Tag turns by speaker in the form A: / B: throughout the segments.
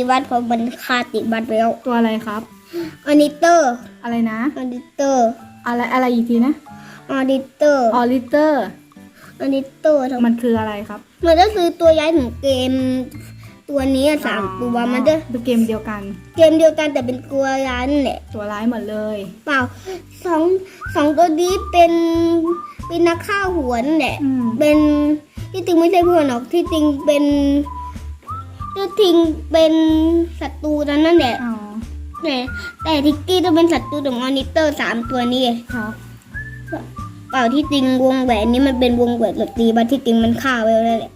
A: ติวัดเพราะมันฆ่าติวัดไปแล้ว
B: ตัวอะไรครับ
A: อนิเตอร์
B: อะไรนะ
A: อนิเตอร์
B: อะไรอะไรอีกทีนะ
A: อนิเตอร์
B: ออริเตอร์
A: อนิเตอร์ทั้ง
B: มันคืออะไรครับ
A: มันก็คือตัวย้ายของเกม ตัวนี้อะสามตัวมันจะ
B: เป็นเกมเดียวกัน
A: เกมเดียวกันแต่เป็นตัวย้ายนั่นแหละ
B: ตัวร้ายหมดเลย
A: เปล่าสองสองตัวนี้เป็นเป็นนักฆ่าหัวนั่นแหละ
B: อืม
A: เป็นที่จริงไม่ใช่เพื่อนหรอกที่จริงเป็น ที่จริงเป็นศัตรูนั้นนั่นแหละ
B: อ๋อ
A: แต่แต่ทิกกี้ต้องเป็นศัตรูของมอนิเตอร์สามตัวนี้
B: ครับ
A: เปล่าที่จริงวงแหวนนี้มันเป็นวงแหวนดนตรีบัที่จริงมันฆ่าไว้แล้วแหละ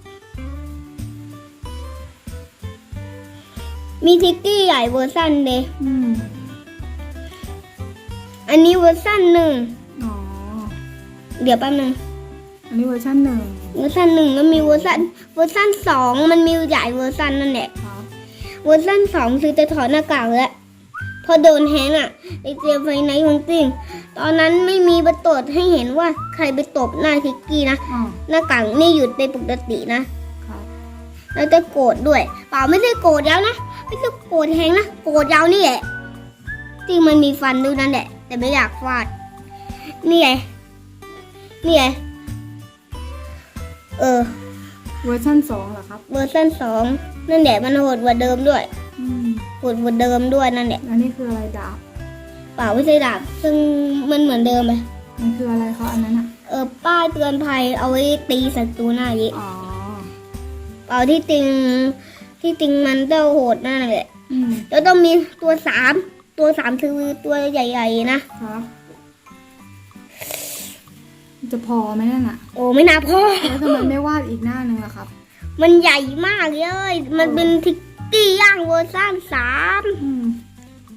A: มีทิกกี้ใหญ่เวอร์ชันเลย
B: อืม
A: อันนี้เวอร์ชันหนึ่ง
B: อ๋อ
A: เดี๋ยวแป๊บนึง
B: อันนี้เวอร์ชันหนึ่ง
A: เวอร์ชันหนึ่งแล้วมีเวอร์ชันเวอร์ชันสองมันมีหลายเวอร์ชันนั่นแหละ
B: ครับ
A: เวอร์ชันสองคือจะถอดหน้ากากแล้วพอโดนแฮงก์อะไอเจียไฟไนท์ของจริง ตอนนั้นไม่มีประตดให้เห็นว่าใครไปตบหน้าทิกกี้นะ
B: อ๋อ
A: หน้ากากนี่หยุดในปกตินะ
B: ครับ
A: แล้วจะโกรธด้วย เปล่าไม่ใช่โกรธยาวนะไม่ใช่โกรธแฮงก์นะโกรธยาวนี่แหละจริงมันมีฟันด้วยนั่นแหละแต่ไม่อยากฟาดนี่ไงนี่ไง เออ
B: เวอร์ชันสองเหรอครับ
A: เวอร์ชันสองนั่นแหละมันโหดกว่าเดิมด้วย
B: อืม
A: โหดกว่าเดิมด้วยนั่นแหละ
B: อันนี้คืออะไรดาบ
A: เปล่าไม่ใช่ดาบซึ่งมันเหมือนเดิมไหม
B: มันคืออะไรเขาอันนั้นอะ
A: เออป้ายเตือนภัยเอาไว้ตีศัตรูหน้ายิ
B: อ๋อ
A: เปล่าที่จริงที่จริงมันเจ้าโหดนั่นแหละ
B: อืม
A: แล้วต้องมีตัวสามตัวสามคือตัวใหญ่ ๆ นะ
B: ครับมัน จะพอไหมนั่นอะ
A: โอ้ไม่น่าพอ
B: แล้วทำไมไม่วาดอีกหน้าหนึ่งล่ะครับ
A: มันใหญ่มากเลย มันเป็นทิกกี้ย่างเวอร์ชันสาม
B: อืม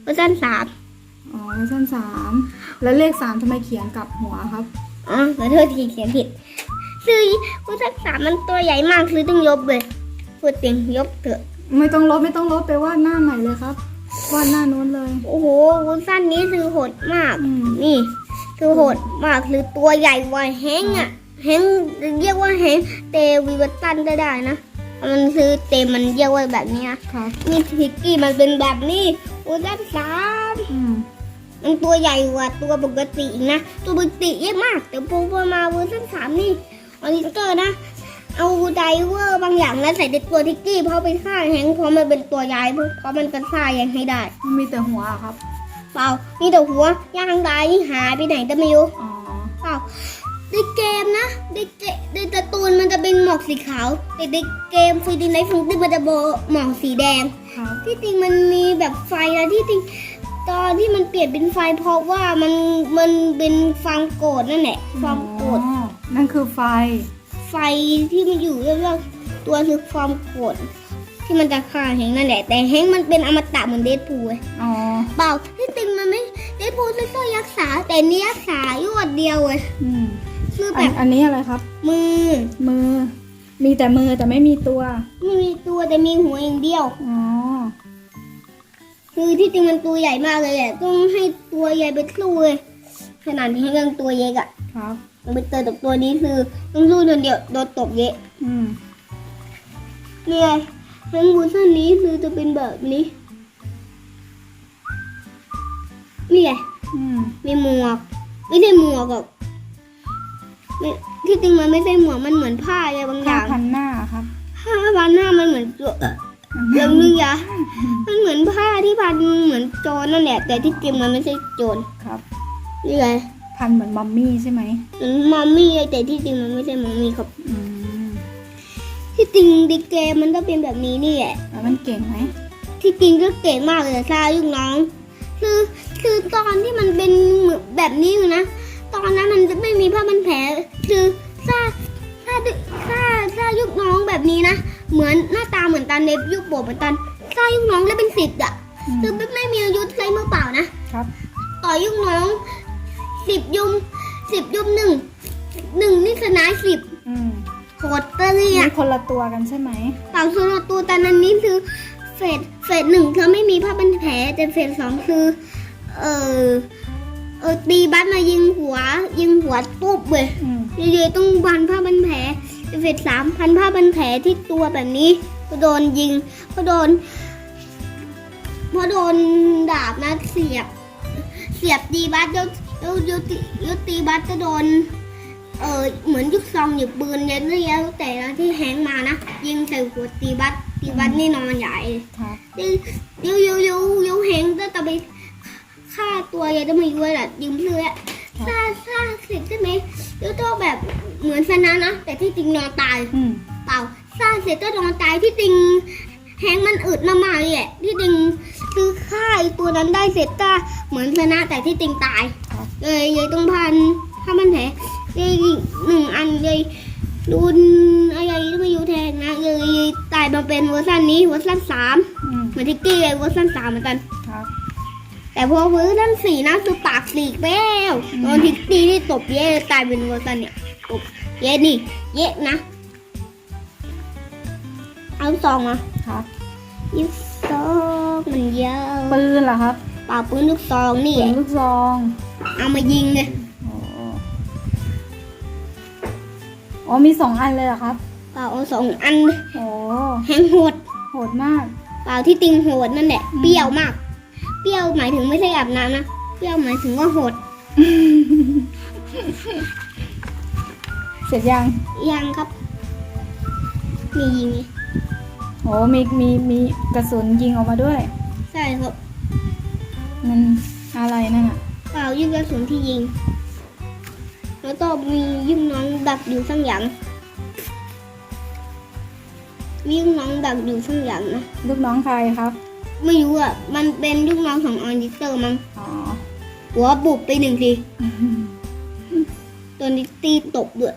A: เวอร์ชันสาม
B: อ๋อเวอร์ชันสามแล้วเลขสามทำไมเขียนกลับหัวครับ
A: อ๋อขอโทษทีเขียนผิด ซื้อเวอร์ชันสามมันตัวใหญ่มากคือต้องยกเลยพูดจริงยกเถอะ
B: ไม่ต้องลบไม่ต้องลบไปวาดหน้าใหม่เลยครับวาดหน้านู้นเลย
A: โอ้โหเวอร์ชันนี้คือโหดมาก
B: อืม
A: นี่ คือโหดมากคือตัวใหญ่กว่าแฮงก์อะแฮงก์เรียกว่าแฮงก์เตวิวัตันได้ได้นะ มันคือเตมมันเรียกว่าแบบนี้นะครับนี่ทิกกี้มันเป็นแบบนี้เวอร์ชันสาม
B: อืม
A: มันตัวใหญ่กว่าตัวปกติอีกนะ ตัวปกติเยอะมาก แต่พอมาเวอร์ชันสามนี่ออนิเตอร์นะ เอาไดเวอร์บางอย่างนะใส่ในตัวทิกกี้เพราะไปฆ่าแฮงก์เพราะมันเป็นตัวย้ายเพราะมันจะฆ่าแฮงก์ให้ได้
B: มันมีแต่หัวอะครับ
A: เปล่ามีแต่หัวย่างตายนี่หายไปไหนก็ไม่รู้
B: อ๋อ
A: เปล่าในเกมนะในเกในการ์ตูนมันจะเป็นหมอกสีขาว แต่ในเกมฟรีดีไนท์ฟงติ้มันจะโบหมอกสีแดง
B: ครับ
A: ที่จริงมันมีแบบไฟนะที่จริงตอนที่มันเปลี่ยนเป็นไฟเพราะว่ามันมันเป็นความโกรธนั่นแหละความโกรธ
B: อ๋อนั่นคือไฟ
A: ไฟที่มันอยู่เรื่องๆตัวคือความโกรธ ที่มันจะฆ่าแฮงค์นั่นแหละ แต่แฮงค์มันเป็นอมตะเหมือนเดดพูลเลย
B: อ๋อ
A: เปล่าที่จริงมันไม่เดดพูลไม่ต้องรักษาแต่นี่รักษายวดเดียวเลย
B: อืม
A: คือ
B: อั
A: แบ
B: น
A: บ
B: อันนี้อะไรครับ
A: มือ
B: มือ มีแต่มือแต่ไม่มีตัว
A: ไม่มีตัวแต่มีหัวอย่างเดียว
B: อ๋อ
A: คือที่จริงมันตัวใหญ่มากเลยแหละต้องให้ตัวใหญ่ไปสู้เลยขนาดที่ให้เรื่องตัวเล็กอะ
B: ครับ
A: มันไปเจอกับตัวนี้คือต้องสู้คนเดียวโดนตบเยอะ
B: อืม
A: เนี่ย เรื่องบูชันนี้คือจะเป็นแบบนี้ นี่ไง
B: อืม
A: มีหมวก ไม่ใช่หมวกหรอกไม่ที่จริงมันไม่ใช่หมวกมันเหมือนผ้าอะไรบางอ
B: ผ้า
A: ย่าง
B: พันหน้าครับ
A: ผ้าพันหน้ามันเหมือนโจรเรื่องนึงยะมันเหมือนผ้าที่พันเหมือนโจรนั่นแหละ แต่ที่จริงมันไม่ใช่โจร
B: ครับ
A: นี่ไง
B: พันเหมือนมัมมี่ใช่ไหม
A: เหมือนมัมมี่เลยแต่ที่จริงมันไม่ใช่มัมมี่ครับ
B: อืม
A: ที่จริงดิเกมมันต้องเป็นแบบนี้นี่แหละ
B: แล้วมันเก่งไหม
A: ที่จริงก็เก่งมากเลยซายุกน้อง คือคือตอนที่มันเป็นเหมือนแบบนี้อยู่นะ ตอนนั้นมันจะไม่มีผ้าพันแผลคือซาซาซาซายุกน้องแบบนี้นะเหมือนหน้าตาเหมือนตันในยุคโบเหมือนตันซายุกน้องแล้วเป็นสิบอะ
B: อืม
A: คือไม่ไม่มีอายุใช้มือเปล่านะ
B: ครับ
A: ต่อยุคน้องสิบยุมสิบยุมหนึ่งหนึ่งนี่ชนะสิบ
B: อืม
A: โหดเตอรี่
B: มี
A: อะ
B: คนละตัวกันใช่ไหม
A: เปล่าส่วนตัวตอนนั้นนี่คือเฟสเฟสหนึ่งเขาไม่มีผ้าพันแผลแต่เฟสสองคือ เออเออตีบัตมายิงหัว ยิงหัวปุ๊บเว้ย
B: อืม
A: เยอะๆต้องพันผ้าพันแผลแต่เฟสสามพันผ้าพันแผลที่ตัวแบบนี้ก็โดนยิงก็โดนเขาโดนดาบนะเสียบ เสียบตีบัสแล้วแล้วแล้วตีแล้วตีบัสจะโดน เออเหมือนยุกซองหยิบปืนเย็นเรียวแต่ละที่แฮงมานะ ยิงใส่หัวตีบัสตีบัสนี่นอนใหญ่
B: ครับ
A: ยูยูยูยูแฮงก็จะไปฆ่าตัวยายจะไม่ย้วยแหละยืมเสื้อฆ่าฆ่าเสร็จใช่ไหมแล้วก็แบบเหมือนชนะนะแต่ที่จริงนอนตาย
B: อืม
A: เปล่าสร้างเสร็จก็นอนตายที่จริงแฮงมันอึดมากๆเลยแหละที่จริงซื้อค่ายตัวนั้นได้เสร็จก็เหมือนชนะแต่ที่จริงตาย
B: ครับ
A: เลยยายต้องพันถ้ามันแผลยายหนึ่งอันยาย ดูนอะไรต้องมาอยู่แทนนะยายตายมาเป็นเวอร์ชันนี้เวอร์ชันสาม
B: อืม
A: เหมือนทิกกี้เลยเวอร์ชันสามเหมือนกัน
B: ครับ
A: แต่พอเวอร์ชันสี่นะคือปากสีกแล้ว
B: อืม
A: โดนทิกกี้ที่ตบเย่ตายเป็นเวอร์ชันเนี่ยตบเย่นี่ เย่นะเอาซองอะ
B: ครับ
A: ยิงซองมันยาว
B: ปืนเหรอครับ
A: เปล่าปืนลูกซองนี่
B: ปืนลูกซอง
A: เอามายิงเลย
B: อ้อ๋อมีสองอันเลยเหรอครับ
A: เปล่าเอาสองอัน
B: โอ้
A: แหงโหด
B: โหดมาก
A: เปล่าที่ติงโหดนั่นแหละ
B: อืม
A: เปรี้ยวมาก เปรี้ยวหมายถึงไม่ใช่อาบน้ำนะเปรี้ยวหมายถึงว่าโหด
B: เสร็จยัง
A: ยังครับ มียิงไหม
B: โอ้มีมีมีกระสุนยิงออกมาด้วย
A: ใช่ครับ
B: มันอะไรนั่นอะ
A: เปล่ายิงกระสุนที่ยิง แล้วก็มียิงน้องดักอยู่ข้างหลังมียิงน้องดักอยู่ข้างหลังนะ
B: ลูกน้องใครครับ
A: ไม่รู้อะ มันเป็นลูกน้องของออนิเตอร์มั้ง
B: อ๋อ
A: หัวบุบไปหนึ่งทีโดนนิตตี้ตบด้วย